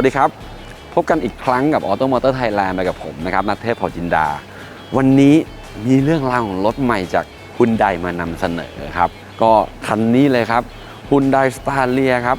วัสดีครับ พบกันอีกครั้งกับ Auto Motor Thailand ไปกับผมนะครับนัทเทพพอจินดา วันนี้มีเรื่องราวของรถใหม่จากฮุนไดมานำเสนอครับ ก็คันนี้เลยครับฮุนไดสตาร์เลียครับ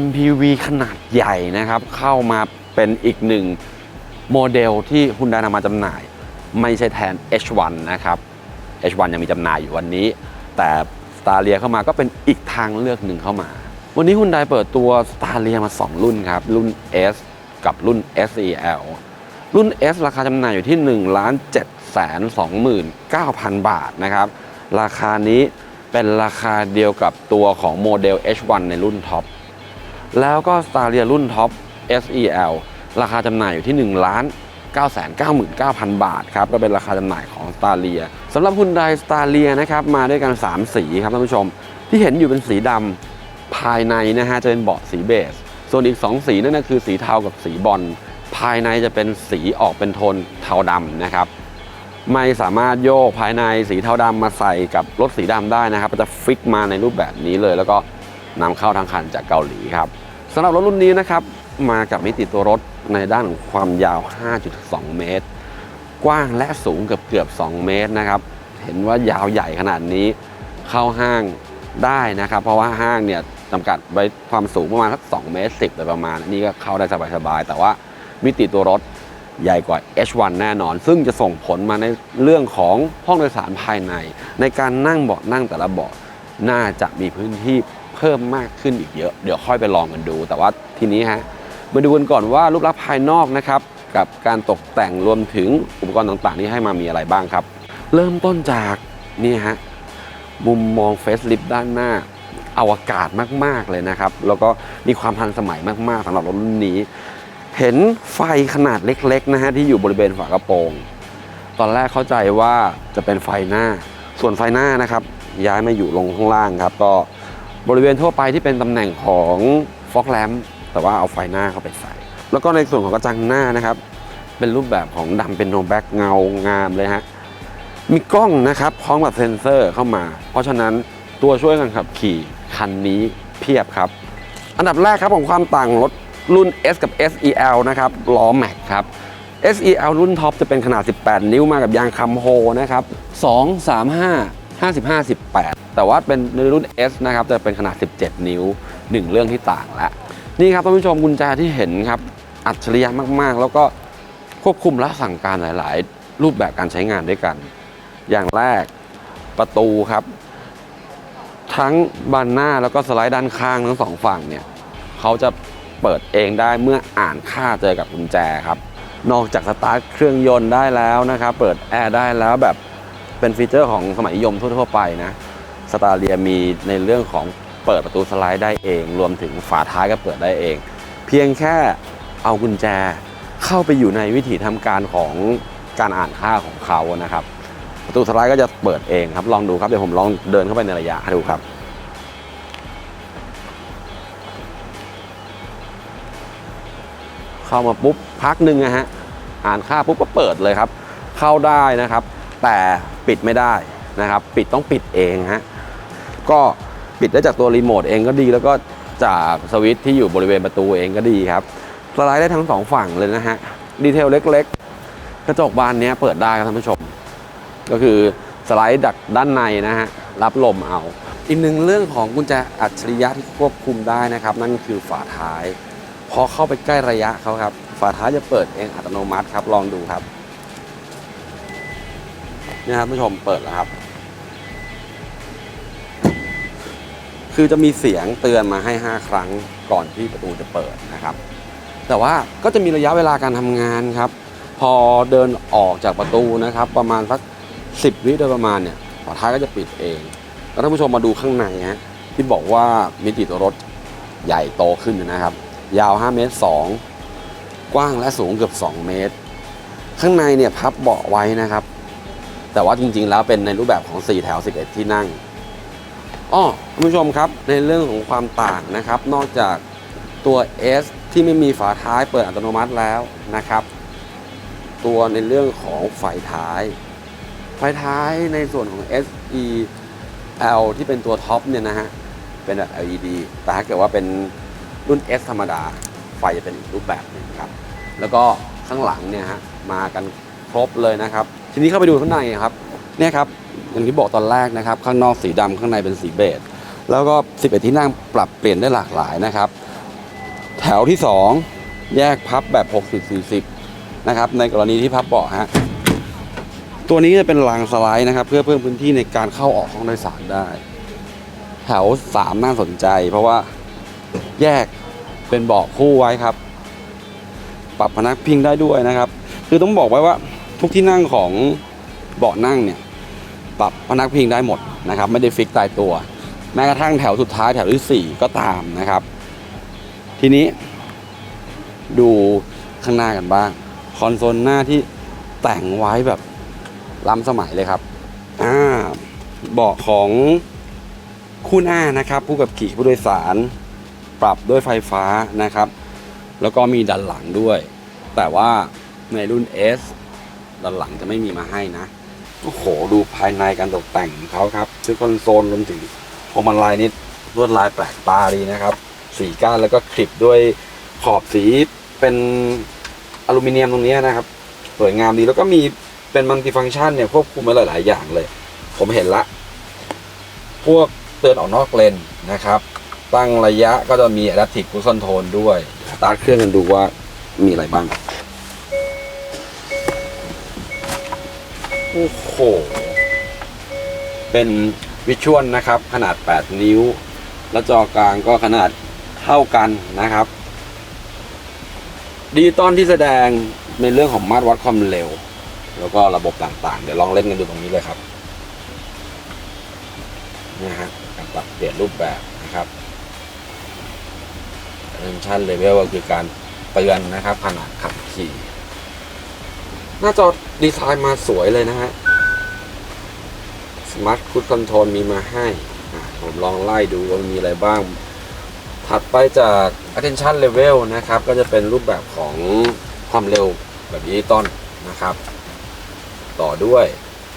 MPV ขนาดใหญ่นะครับ เข้ามาเป็นอีกหนึ่งโมเดลที่ฮุนไดนำมาจำหน่าย ไม่ใช่แทน H1 นะครับ H1 ยังมีจำหน่ายอยู่วันนี้ แต่ s t a r เ i a เข้ามาก็เป็นอีกทางเลือกหนึ่งเข้ามา วันนี้ฮุนไดเปิดตัว s t a r เ i a มา 2 รุ่นครับ รุ่น S กับรุ่น SEL รุ่น S ราคาจำหน่ายอยู่ที่1ล้าน7แสน29,000 บาทนะครับ ราคานี้เป็นราคาเดียวกับตัวของโมเดล H1 ในรุ่นท็อปแล้วก็ s t a r เ i a รุ่นท็อป SEL ราคาจำหน่ายอยู่ที่1ล้าน999,000 บาทครับ ก็เป็นราคาจำหน่ายของ s t a r เ i a สำหรับฮุนได s t a r เ i a นะครับมาด้วยกัน 3 สีครับท่านผู้ชม ที่เห็นอยู่เป็นสีดำ ภายในนะฮะจะเป็นเบาะสีเบส ส่วนอีก 2 สีนั่นก็คือสีเทากับสีบอลภายในจะเป็นสีออกเป็นโทนเทาดำนะครับ ไม่สามารถโยกภายในสีเทาดำมาใส่กับรถสีดำได้นะครับจะฟิกมาในรูปแบบนี้เลย แล้วก็นำเข้าทางคันจากเกาหลีครับสำหรับรถรุ่นนี้นะครับมากับมิติตัวรถในด้านของความยาว 5.2 เมตร กว้างและสูงเกือบเกือบ 2 เมตรนะครับ เห็นว่ายาวใหญ่ขนาดนี้เข้าห้างได้นะครับ เพราะว่าห้างเนี่ย จำกัดไว้ความสูงประมาณสัก2เมตร10โดยประมาณ นี่ก็เข้าได้สบายๆ แต่ว่ามิติตัวรถใหญ่กว่า H1 แน่นอน ซึ่งจะส่งผลมาในเรื่องของห้องโดยสารภายใน ในการนั่งเบาะนั่งแต่ละเบาะน่าจะมีพื้นที่เพิ่มมากขึ้นอีกเยอะ เดี๋ยวค่อยไปลองกันดู แต่ว่าทีนี้ฮะมาดูกันก่อนว่ารูปลักษณ์ภายนอกนะครับกับการตกแต่งรวมถึงอุปกรณ์ต่างๆ ที่ให้มามีอะไรบ้างครับ เริ่มต้นจากนี่ฮะมุมมองเฟสลิฟด้านหน้า อวกาศมากๆเลยนะครับ แล้วก็มีความทันสมัยมากๆสำหรับรถรุ่นนี้ เห็นไฟขนาดเล็กๆนะฮะที่อยู่บริเวณฝากระโปรง ตอนแรกเข้าใจว่าจะเป็นไฟหน้า ส่วนไฟหน้านะครับ ย้ายมาอยู่ลงข้างล่างครับ ก็บริเวณทั่วไปที่เป็นตำแหน่งของฟอกแลมแต่ว่าเอาไฟหน้าเข้าไปใส่ แล้วก็ในส่วนของกระจังหน้านะครับ เป็นรูปแบบของดำเป็นโนแบ็กเงางามเลยฮะมีกล้องนะครับพร้อมกับเซ็นเซอร์เข้ามา เพราะฉะนั้นตัวช่วยการขับขี่ คันนี้เพียบครับ อันดับแรกครับของความต่างรถรุ่น S กับ SEL นะครับล้อแม็กครับ SEL รุ่นท็อปจะเป็นขนาด 18 นิ้วมากับยางคัมโฮนะครับ 2 3 5 55 18 แต่ว่าเป็นในรุ่น S นะครับจะเป็นขนาด 17 นิ้ว 1 เรื่องที่ต่างละนี่ครับท่านผู้ชมกุญแจที่เห็นครับอัจฉริยะมากๆ แล้วก็ควบคุมและสั่งการหลาย ๆ รูปแบบการใช้งานด้วยกัน อย่างแรกประตูครับ ทั้งบานหน้าแล้วก็สไลด์ด้านข้างทั้งสองฝั่งเนี่ยเขาจะเปิดเองได้เมื่ออ่านค่าเจอกับกุญแจครับ นอกจากสตาร์ทเครื่องยนต์ได้แล้วนะครับ เปิดแอร์ได้แล้วแบบเป็นฟีเจอร์ของสมัยนิยมทั่วๆไปนะสตาร์เลียมีในเรื่องของเปิดประตูสไลด์ได้เอง รวมถึงฝาท้ายก็เปิดได้เอง เพียงแค่เอากุญแจเข้าไปอยู่ในวิถีทำการของการอ่านค่าของเขานะครับ ประตูสไลด์ก็จะเปิดเองครับ ลองดูครับ เดี๋ยวผมลองเดินเข้าไปในระยะดูครับ เข้ามาปุ๊บพักหนึ่งนะฮะ อ่านค่าปุ๊บก็เปิดเลยครับ เข้าได้นะครับ แต่ปิดไม่ได้นะครับ ปิดต้องปิดเองฮะ ก็ปิดได้จากตัวรีโมทเองก็ดี แล้วก็จากสวิตช์ที่อยู่บริเวณประตูเองก็ดีครับ สไลด์ได้ทั้งสองฝั่งเลยนะฮะ ดีเทลเล็ก ๆ กระจกบานนี้เปิดได้ครับท่านผู้ชม ก็คือสไลด์ดักด้านในนะฮะรับลมเอา อีกหนึ่งเรื่องของกุญแจอัจฉริยะที่ควบคุมได้นะครับ นั่นคือฝาท้ายพอเข้าไปใกล้ระยะเขาครับฝาท้ายจะเปิดเองอัตโนมัติครับ ลองดูครับนี่ครับผู้ชมเปิดแล้วครับ คือจะมีเสียงเตือนมาให้ 5 ครั้งก่อนที่ประตูจะเปิดนะครับ แต่ว่าก็จะมีระยะเวลาการทำงานครับ พอเดินออกจากประตูนะครับ ประมาณสัก 10 วิโดยประมาณเนี่ยฝาท้ายก็จะปิดเอง แล้วท่านผู้ชมมาดูข้างในฮะที่บอกว่ามิติตัวรถใหญ่โตขึ้นนะครับ ยาว 5 เมตร 2 กว้างและสูงเกือบ 2 เมตร ข้างในเนี่ยพับเบาะไว้นะครับ แต่ว่าจริงๆแล้วเป็นในรูปแบบของ 4 แถว 11 ที่นั่งอ้อผู้ชมครับในเรื่องของความต่างนะครับ นอกจากตัว S ที่ไม่มีฝาท้ายเปิดอัตโนมัติแล้วนะครับ ตัวในเรื่องของไฟท้าย ไฟท้ายในส่วนของ SE L ที่เป็นตัวท็อปเนี่ยนะฮะ เป็นแบบ LED แต่ถ้าเกิดว่าเป็นรุ่น S ธรรมดา ไฟจะเป็นอีกรูปแบบหนึ่งครับ แล้วก็ข้างหลังเนี่ยฮะ มากันครบเลยนะครับ ทีนี้เข้าไปดูข้างในครับ เนี่ยครับ อย่างที่บอกตอนแรกนะครับ ข้างนอกสีดำข้างในเป็นสีเบจ แล้วก็ 11 ที่นั่งปรับเปลี่ยนได้หลากหลายนะครับ แถวที่ 2 แยกพับแบบ 60-40 นะครับ ในกรณีที่พับเบาะฮะ ตัวนี้จะเป็นรางสไลด์นะครับ เพื่อเพิ่มพื้นที่ในการเข้าออกห้องโดยสารได้ แถว 3 น่าสนใจ เพราะว่าแยกเป็นเบาะคู่ไว้ครับ ปรับพนักพิงได้ด้วยนะครับ คือต้องบอกไว้ว่าทุกที่นั่งของเบาะนั่งเนี่ยปรับพนักพิงได้หมดนะครับ ไม่ได้ฟิกตายตัว แม้กระทั่งแถวสุดท้ายแถวที่ 4 ก็ตามนะครับ ทีนี้ ดูข้างหน้ากันบ้าง คอนโซลหน้าที่แต่งไว้แบบ ล้ำสมัยเลยครับอ่าเบาะของคู่หน้านะครับ ผู้กับขี่ผู้โดยสาร ปรับด้วยไฟฟ้านะครับ แล้วก็มีดันหลังด้วย แต่ว่าในรุ่น S ดันหลังจะไม่มีมาให้นะโอ้โหดูภายในการตกแต่งของเขาครับซึ่งคอนโซลรวมถึงพวงมาลัยนี่ลวดลายแปลกตาดีนะครับ สีก้านแล้วก็คลิปด้วยขอบสีเป็นอลูมิเนียมตรงนี้นะครับ สวยงามดีแล้วก็มี เป็นมัลติฟังก์ชันเนี่ยควบคุมไว้หลาย ๆ อย่างเลย ผมเห็นละ พวกเตือนออกนอกเลนนะครับ ตั้งระยะก็จะมี Adaptive Cruise Control ด้วยสตาร์ทเครื่องกันดูว่ามีอะไรบ้าง โอ้โห เป็นวิชวลนะครับ ขนาด 8 นิ้ว และจอกลางก็ขนาดเท่ากันนะครับดิจิตอลที่แสดงในเรื่องของมาตรวัดความเร็ว แล้วก็ระบบต่างๆ เดี๋ยวลองเล่นกันดูตรงนี้เลยครับนะฮะการปรับเปลี่ยนรูปแบบนะครับ attention level ก็คือการเตือนนะครับขนาดขับขี่ หน้าจอดีไซน์มาสวยเลยนะฮะ Smart Cruise Control มีมาให้ ผมลองไล่ดูว่ามีอะไรบ้าง ถัดไปจาก attention level นะครับ ก็จะเป็นรูปแบบของความเร็วแบบดิจิตอลนะครับ ต่อด้วย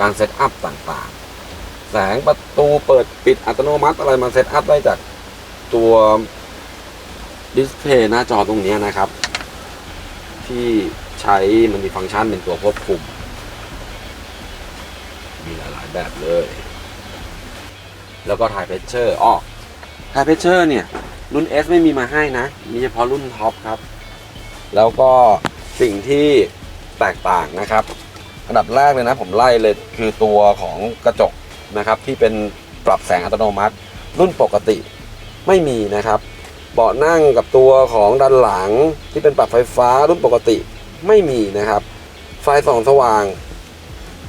การเซตอัพต่างๆ แสงประตูเปิดปิดอัตโนมัติอะไรมาเซตอัพได้จากตัวดิสเพย์หน้าจอตรงนี้นะครับ ที่ใช้มันมีฟังก์ชันเป็นตัวควบคุม มีหลายๆแบบเลย แล้วก็ถ่ายเพชเชอร์อ๋อถ่ายเพชเชอร์เนี่ย รุ่น S ไม่มีมาให้นะ มีเฉพาะรุ่นท็อปครับ แล้วก็สิ่งที่แตกต่างนะครับ อันดับแรกเลยนะผมไล่เลยคือตัวของกระจกนะครับที่เป็นปรับแสงอัตโนมัติ รุ่นปกติไม่มีนะครับ เบาะนั่งกับตัวของด้านหลังที่เป็นปรับไฟฟ้ารุ่นปกติไม่มีนะครับ ไฟส่องสว่าง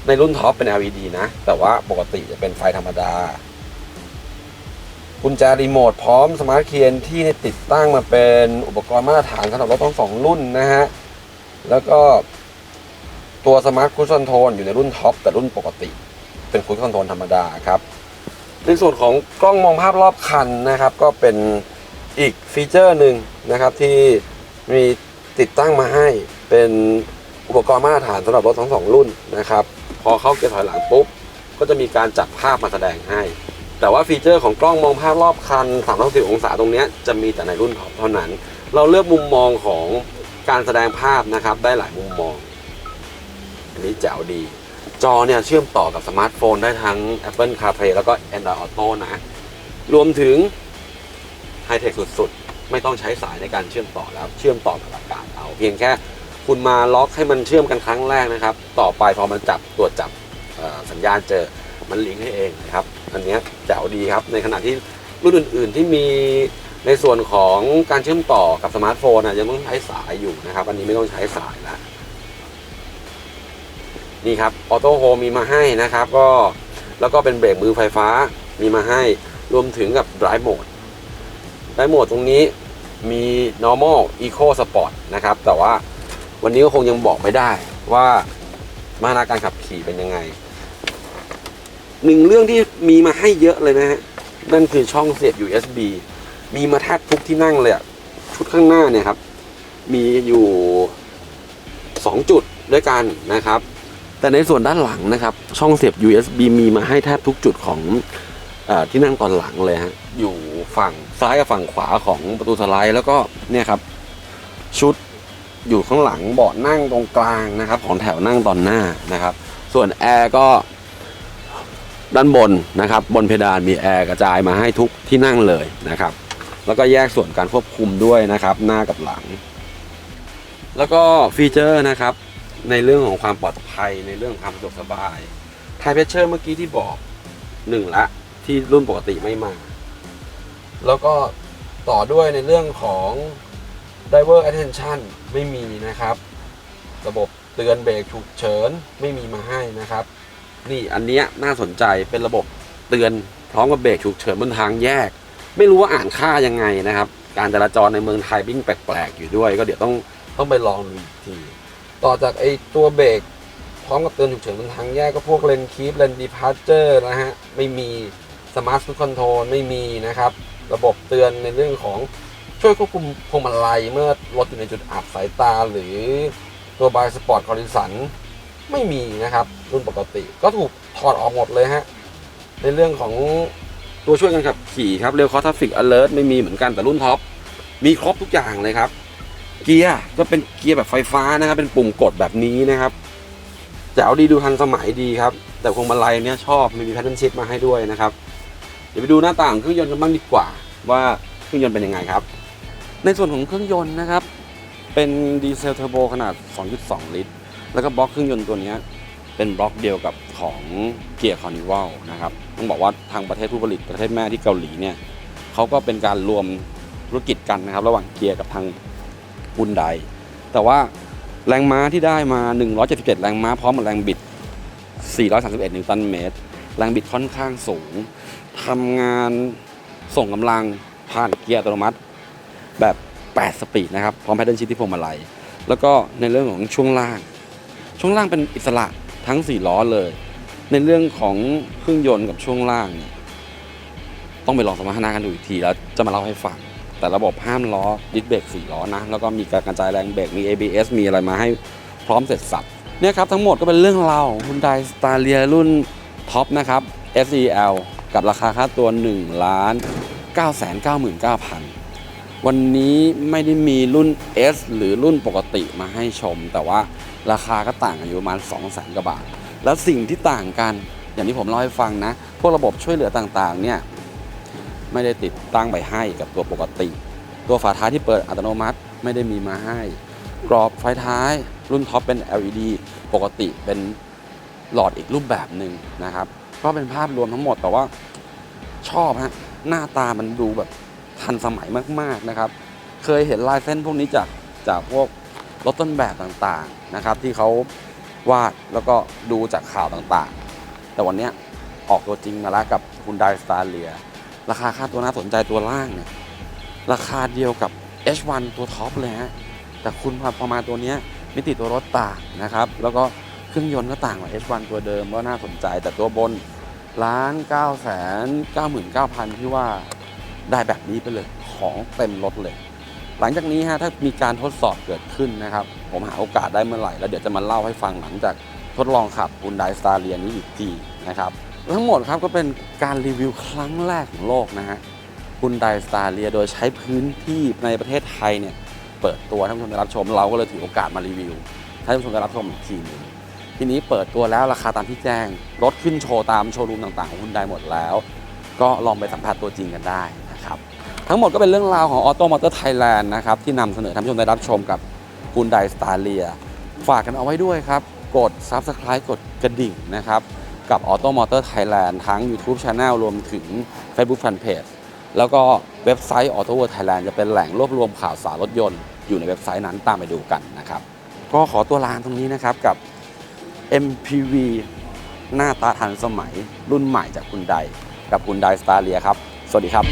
ในรุ่นท็อปเป็น LED นะ แต่ว่าปกติจะเป็นไฟธรรมดากุญแจรีโมทพร้อมสมาร์ทเคียนที่ติดตั้งมาเป็นอุปกรณ์มาตรฐานสำหรับรถทั้งสองรุ่นนะฮะแล้วก็ ตัวสมาร์ทคู s คอนโทรลอยู่ในรุ่นท็อปแต่รุ่นปกติ เป็นคู s คอนโทรลธรรมดาครับในส่วนของกล้องมองภาพรอบคันนะครับ ก็เป็นอีกฟีเจอร์หนึ่งนะครับที่มีติดตั้งมาให้เป็นอุปกรณ์มาตรฐานสำหรับรถทั้งสองรุ่นนะครับ พอเข้าเกียร์ถอยหลังปุ๊บ ก็จะมีการจับภาพมาแสดงให้ แต่ว่าฟีเจอร์ของกล้องมองภาพรอบคัน 360 องศาตรงนี้จะมีแต่ในรุ่นท็อปเท่านั้น เราเลือกมุมมองของการแสดงภาพนะครับได้หลายมุมมอง อันนี้แจ๋วดี จอเนี่ยเชื่อมต่อกับสมาร์ทโฟนได้ทั้ง Apple CarPlay แล้วก็ Android Auto นะ รวมถึงไฮเทคสุดๆ ไม่ต้องใช้สายในการเชื่อมต่อแล้ว เชื่อมต่อกับอากาศเอา เพียงแค่คุณมาล็อกให้มันเชื่อมกันครั้งแรกนะครับ ต่อไปพอมันจับตรวจจับสัญญาณเจอมันลิงก์ให้เองนะครับ อันนี้แจ๋วดีครับ ในขณะที่รุ่นอื่น ๆ ที่มีในส่วนของการเชื่อมต่อกับสมาร์ทโฟนนะยังต้องใช้สายอยู่นะครับ อันนี้ไม่ต้องใช้สายแล้ว นี่ครับออโต้โฮมีมาให้นะครับก็แล้วก็เป็นเบรกมือไฟฟ้ามีมาให้รวมถึงกับ Drive Mode Drive Mode ตรงนี้มี normal eco sport นะครับ แต่ว่าวันนี้ก็คงยังบอกไม่ได้ว่ามาตรการขับขี่เป็นยังไงหนึ่งเรื่องที่มีมาให้เยอะเลยนะฮะนั่นคือช่องเสียบ USB มีมาแทบทุกที่นั่งเลยชุดข้างหน้าเนี่ยครับ มีอยู่ 2 จุดด้วยกันนะครับ แต่ในส่วนด้านหลังนะครับ ช่องเสียบ USB มีมาให้แทบทุกจุดของอที่นั่งตอนหลังเลยฮะอยู่ฝั่งซ้ายกับฝั่งขวาของประตูสไลด์แล้วก็เนี่ยครับ ชุดอยู่ข้างหลังเบาะนั่งตรงกลางนะครับ ของแถวนั่งตอนหน้านะครับ ส่วนแอร์ก็ด้านบนนะครับ บนเพดานมีแอร์กระจายมาให้ทุกที่นั่งเลยนะครับ แล้วก็แยกส่วนการควบคุมด้วยนะครับ หน้ากับหลัง แล้วก็ฟีเจอร์นะครับ ในเรื่องของความปลอดภัยในเรื่องความสะดวกสบายไทเพเชอร์เมื่อกี้ที่บอกหนึ่งละที่รุ่นปกติไม่มา แล้วก็ต่อด้วยในเรื่องของ driver attention ไม่มีนะครับ ระบบเตือนเบรกฉุกเฉินไม่มีมาให้นะครับ นี่อันเนี้ยน่าสนใจเป็นระบบเตือนพร้อมกับเบรกฉุกเฉินบนทางแยก ไม่รู้ว่าอ่านค่ายังไงนะครับ การจราจรในเมืองไทยวิ่งแปลกๆอยู่ด้วย ก็เดี๋ยวต้องต้องไปลองดูอีกที ต่อจากไอตัวเบรกพร้อมกับเตือนฉุกเฉินบนทางแยกก็พวกเลนคีฟเลนดีพาร์เจอร์นะฮะ ไม่มีสมาร์ทฟูดคอนโทรลไม่มีนะครับ ระบบเตือนในเรื่องของช่วยควบคุมพวงมาลัยเมื่อรถอยู่ในจุดอับสายตาหรือตัวบายสปอร์ตคอร์ดิสันไม่มีนะครับ รุ่นปกติก็ถูกถอดออกหมดเลยฮะ ในเรื่องของตัวช่วยกันขับขี่ครับเร็วคอทัฟฟิกอเลิร์ไม่มีเหมือนกันแต่รุ่นท็อปมีครบทุกอย่างเลยครับ เกียร์ก็เป็นเกียร์แบบไฟฟ้านะครับ เป็นปุ่มกดแบบนี้นะครับแจ๋วดีดูทันสมัยดีครับ แต่พวงมาลัยเนี้ยชอบมีแพทเทิร์นชิพมาให้ด้วยนะครับ เดี๋ยวไปดูหน้าต่างเครื่องยนต์กันบ้างดีกว่า ว่าเครื่องยนต์เป็นยังไงครับ ในส่วนของเครื่องยนต์นะครับ เป็นดีเซลเทอร์โบขนาด 2.2 ลิตร แล้วก็บล็อกเครื่องยนต์ตัวเนี้ยเป็นบล็อกเดียวกับของเกียร์คอนิวัลนะครับ ต้องบอกว่าทางประเทศผู้ผลิตประเทศแม่ที่เกาหลีเนี่ยเขาก็เป็นการรวมธุรกิจกันนะครับ ระหว่างเกียร์กับทาง ฮุนไดแต่ว่าแรงม้าที่ได้มา 177 แรงม้าพร้อมกับแรงบิด 431 นิวตันเมตร แรงบิดค่อนข้างสูง ทำงานส่งกำลังผ่านเกียร์อัตโนมัติ แบบ 8 สปีดนะครับ พร้อมแพดเดิลชิพที่พวงมาลัย แล้วก็ในเรื่องของช่วงล่าง ช่วงล่างเป็นอิสระทั้ง 4 ล้อเลย ในเรื่องของเครื่องยนต์กับช่วงล่างเนี่ยต้องไปลองสมรรถนะกันดูอีกทีแล้วจะมาเล่าให้ฟัง แต่ระบบห้ามล้อดิสเบรก4ล้อนะ แล้วก็มีการกระจายแรงเบรกมี ABS มีอะไรมาให้พร้อมเสร็จสับเนี่ยครับทั้งหมดก็เป็นเรื่องราวของ Hyundai Staria รุ่นท็อปนะครับ SEL กับราคาค่าตัว1ล้าน999,000 วันนี้ไม่ได้มีรุ่น S หรือรุ่นปกติมาให้ชม แต่ว่าราคาก็ต่างกันอยู่ประมาณ 2 0 0 0 0 0กว่าบาท แล้วสิ่งที่ต่างกันอย่างที่ผมเล่าให้ฟังนะ พวกระบบช่วยเหลือต่างๆเนี่ย ไม่ได้ติดตั้งไปให้กับตัวปกติ ตัวฝาท้ายที่เปิดอัตโนมัติไม่ได้มีมาให้ กรอบไฟท้ายรุ่นท็อปเป็น LED ปกติเป็นหลอดอีกรูปแบบหนึ่งนะครับ ก็เป็นภาพรวมทั้งหมดแต่ว่าชอบฮะหน้าตามันดูแบบทันสมัยมากๆนะครับ เคยเห็นลายเส้นพวกนี้จากจากพวกรถต้นแบบต่างๆนะครับ ที่เขาวาดแล้วก็ดูจากข่าวต่างๆ แต่วันนี้ออกตัวจริงมาแล้วกับคุณไดสตา ราคาค่าตัวน่าสนใจตัวล่างเนี่ยราคาเดียวกับ H1 ตัวท็อปเลยฮะแต่คุณพอพอมาตัวเนี้ยมิติตัวรถต่างนะครับ แล้วก็เครื่องยนต์ก็ต่างกว่า H1 ตัวเดิมก็น่าสนใจแต่ตัวบนล้านเก้าแสนเก้าหมื่นเก้าพันที่ว่าได้แบบนี้ไปเลยของเต็มรถเลย หลังจากนี้ฮะถ้ามีการทดสอบเกิดขึ้นนะครับ ผมหาโอกาสได้เมื่อไหร่ แล้วเดี๋ยวจะมาเล่าให้ฟังหลังจากทดลองขับ Hyundai Staria นี้อีกทีนะครับ ทั้งหมดครับก็เป็นการรีวิวครั้งแรกของโลกนะฮะคุณไดสตาเรียโดยใช้พื้นที่ในประเทศไทยเนี่ยเปิดตัวท่านผู้ชมได้รับชม เราก็เลยถือโอกาสมารีวิวให้ท่านผู้ชมได้รับชมอีกทีหนึงทีนี้เปิดตัวแล้วราคาตามที่แจ้ง รถขึ้นโชว์ตามโชว์รูมต่างๆของคุณไดหมดแล้ว ก็ลองไปสัมผัสตัวจริงกันได้นะครับทั้งหมดก็เป็นเรื่องราวของ Auto Motor Thailand นะครับที่นำเสนอท่านผู้ชมได้รับชมกับคุณไดสตาเรียฝากกันเอาไว้ด้วยครับกด Subscribe กดกระดิ่งนะครับ กับ Auto Motor Thailand ทั้ง YouTube Channel รวมถึง Facebook Fanpage แล้วก็เว็บไซต์ Auto World Thailand จะเป็นแหล่งรวบรวมข่าวสารรถยนต์อยู่ในเว็บไซต์นั้นตามไปดูกันนะครับ ก็ขอตัวลาตรงนี้นะครับกับ MPV หน้าตาทันสมัยรุ่นใหม่จากคุณไดกับคุณไดสตาเลียครับ สวัสดีครับ